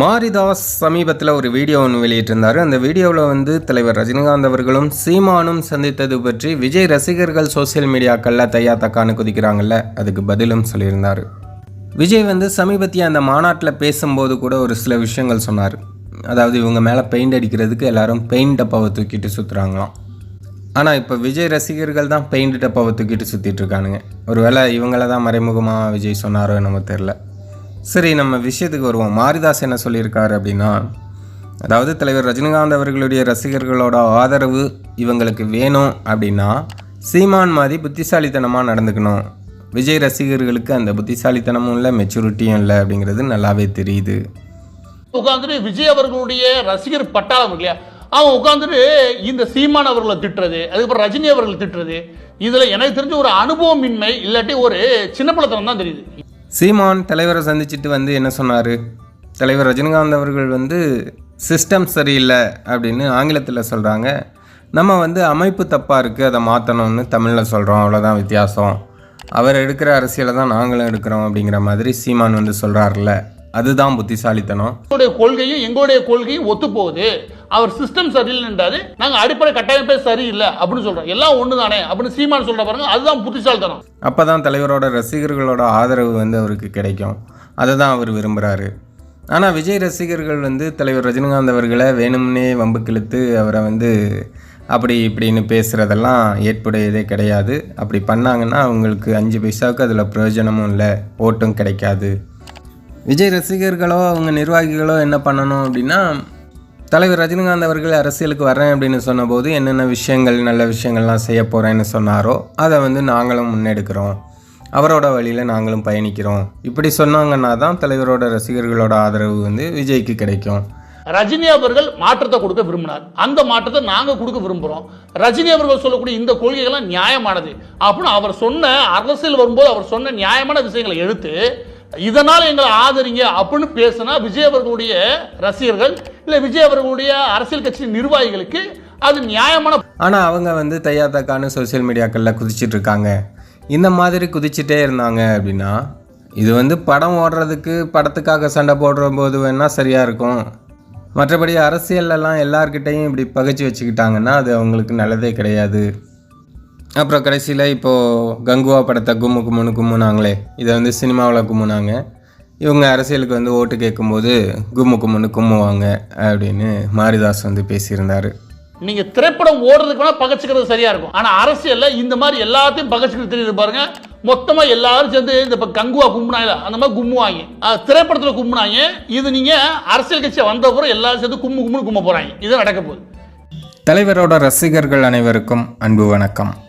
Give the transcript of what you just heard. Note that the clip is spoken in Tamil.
மாரிதாஸ் சமீபத்தில் ஒரு வீடியோ ஒன்று வெளியிட்டிருந்தார். அந்த வீடியோவில் வந்து தலைவர் ரஜினிகாந்த் அவர்களும் சீமானும் சந்தித்தது பற்றி விஜய் ரசிகர்கள் சோஷியல் மீடியாக்களில் தையா தக்கான்னு குதிக்கிறாங்கல்ல அதுக்கு பதிலும் சொல்லியிருந்தார். விஜய் வந்து சமீபத்திய அந்த மாநாட்டில் பேசும்போது கூட ஒரு சில விஷயங்கள் சொன்னார். அதாவது இவங்க மேலே பெயிண்ட் அடிக்கிறதுக்கு எல்லாரும் பெயிண்ட் டப்பாவை தூக்கிட்டு சுற்றுறாங்களாம் ஆனால் இப்போ விஜய் ரசிகர்கள் தான் பெயிண்ட் டப்பாவை தூக்கிட்டு சுற்றிட்டு இருக்கானுங்க. ஒருவேளை இவங்கள தான் மறைமுகமாக விஜய் சொன்னாரோ என்னமோ தெரில சரி நம்ம விஷயத்துக்கு வருவோம். மாரிதாஸ் என்ன சொல்லியிருக்காரு அப்படின்னா அதாவது தலைவர் ரஜினிகாந்த் அவர்களுடைய ரசிகர்களோட ஆதரவு இவங்களுக்கு வேணும் அப்படின்னா சீமான் மாதிரி புத்திசாலித்தனமாக நடந்துக்கணும். விஜய் ரசிகர்களுக்கு அந்த புத்திசாலித்தனமும் இல்லை மெச்சூரிட்டியும் இல்லை அப்படிங்கிறது நல்லாவே தெரியுது. உட்காந்துட்டு விஜய் அவர்களுடைய ரசிகர் பட்டாளம் இல்லையா அவன் உட்காந்துட்டு இந்த சீமான் அவர்களை திட்டுறது அதுக்கப்புறம் ரஜினி அவர்களை திட்டுறது இதில் எனக்கு தெரிஞ்ச ஒரு அனுபவமின்மை இல்லாட்டி ஒரு சின்ன தான் தெரியுது. சீமான் தலைவரை சந்திச்சுட்டு வந்து என்ன சொன்னார்? தலைவர் ரஜினிகாந்த் அவர்கள் வந்து சிஸ்டம் சரியில்லை அப்படின்னு ஆங்கிலத்தில் சொல்கிறாங்க நம்ம வந்து அமைப்பு தப்பாக இருக்குது அதை மாற்றணும்னு தமிழில் சொல்கிறோம் அவ்வளோதான் வித்தியாசம். அவர் எடுக்கிற அரசியலை தான் நாங்களும் எடுக்கிறோம் அப்படிங்கிற மாதிரி சீமான் வந்து சொல்கிறாருல அதுதான் புத்திசாலித்தனம். எங்களுடைய கொள்கையும் எங்களுடைய கொள்கையும் ஒத்து போகுது அவர் சிஸ்டம் சரியில்லைன்றாரு நாங்க அடிப்படை கட்டமைப்பே சரியில்லை அப்படின்னு சொல்றோம். எல்லாம் ஒன்று தானே அப்படின்னு சீமான் சொல்ற பாருங்க அதுதான் புத்திசாலித்தனம். அப்போ தான் தலைவரோட ரசிகர்களோட ஆதரவு வந்து அவருக்கு கிடைக்கும். அதை தான் அவர் விரும்புகிறாரு ஆனால் விஜய் ரசிகர்கள் வந்து தலைவர் ரஜினிகாந்த் அவர்களை வேணும்னே வம்புக்கிழுத்து அவரை வந்து அப்படி இப்படின்னு பேசுகிறதெல்லாம் ஏற்புடையதே கிடையாது. அப்படி பண்ணாங்கன்னா அவங்களுக்கு அஞ்சு பைசாவுக்கு அதில் பிரயோஜனமும் இல்லை ஓட்டும் கிடைக்காது. விஜய் ரசிகர்களோ அவங்க நிர்வாகிகளோ என்ன பண்ணணும் அப்படின்னா தலைவர் ரஜினிகாந்த் அவர்கள் அரசியலுக்கு வரேன் அப்படின்னு சொன்னபோது என்னென்ன விஷயங்கள் நல்ல விஷயங்கள்லாம் செய்ய போகிறேன்னு சொன்னாரோ அதை வந்து நாங்களும் முன்னெடுக்கிறோம். அவரோட வழியில் நாங்களும் பயணிக்கிறோம். இப்படி சொன்னாங்கன்னா தான் தலைவரோட ரசிகர்களோட ஆதரவு வந்து விஜய்க்கு கிடைக்கும். ரஜினி அவர்கள் மாற்றத்தை கொடுக்க விரும்பினார். அந்த மாற்றத்தை நாங்கள் கொடுக்க விரும்புகிறோம் ரஜினி அவர்கள் சொல்லக்கூடிய இந்த கொள்கைகள்லாம் நியாயமானது. அப்படின்னு அவர் சொன்ன அரசியல் வரும்போது அவர் சொன்ன நியாயமான விஷயங்களை எடுத்து இதனால் எங்களை ஆதரிங்க அப்படின்னு பேசினா விஜய் அவர்களுடைய ரசிகர்கள் இல்லை விஜய் அவர்களுடைய அரசியல் கட்சி நிர்வாகிகளுக்கு அது நியாயமான ஆனால் அவங்க வந்து தையா தக்கான்னு சோஷியல் மீடியாக்களில் குதிச்சிட்டு இருக்காங்க. இந்த மாதிரி குதிச்சுட்டே இருந்தாங்க அப்படின்னா இது வந்து படம் ஓடுறதுக்கு படத்துக்காக சண்டை போடுற போது வேணால் சரியாக இருக்கும். மற்றபடி அரசியல்லலாம் எல்லார்கிட்டையும் இப்படி பகிச்சு வச்சுக்கிட்டாங்கன்னா அது அவங்களுக்கு நல்லதே கிடையாது. அப்புறம் கடைசியில் இப்போது கங்குவா படத்தை கும்மு கும்முன்னு கும்முனாங்களே. இதை வந்து சினிமாவில் கும்முனாங்க. இவங்க அரசியலுக்கு வந்து ஓட்டு கேட்கும்போது கும்மு கும்முன்னு கும்முவாங்க அப்படின்னு மாரிதாஸ் வந்து பேசியிருந்தார். நீங்க திரைப்படம் ஓடுறதுக்கு வேணா பகச்சுக்கிறது சரியா இருக்கும். ஆனா அரசியல்ல இந்த மாதிரி எல்லாத்தையும் பகச்சுக்கிறது தெரியுது பாருங்க. மொத்தமா எல்லாரும் சேர்ந்து இந்த இப்ப கங்குவா கும்பினாங்க அந்த மாதிரி கும்முவாங்க. அஹ் திரைப்படத்துல கும்பினாங்க இது நீங்க அரசியல் கட்சி வந்த அப்புறம் எல்லாரும் சேர்ந்து கும்மு கும்முன்னு கும்ப போறாங்க. இது நடக்க போகுது. தலைவரோட ரசிகர்கள் அனைவருக்கும் அன்பு வணக்கம்.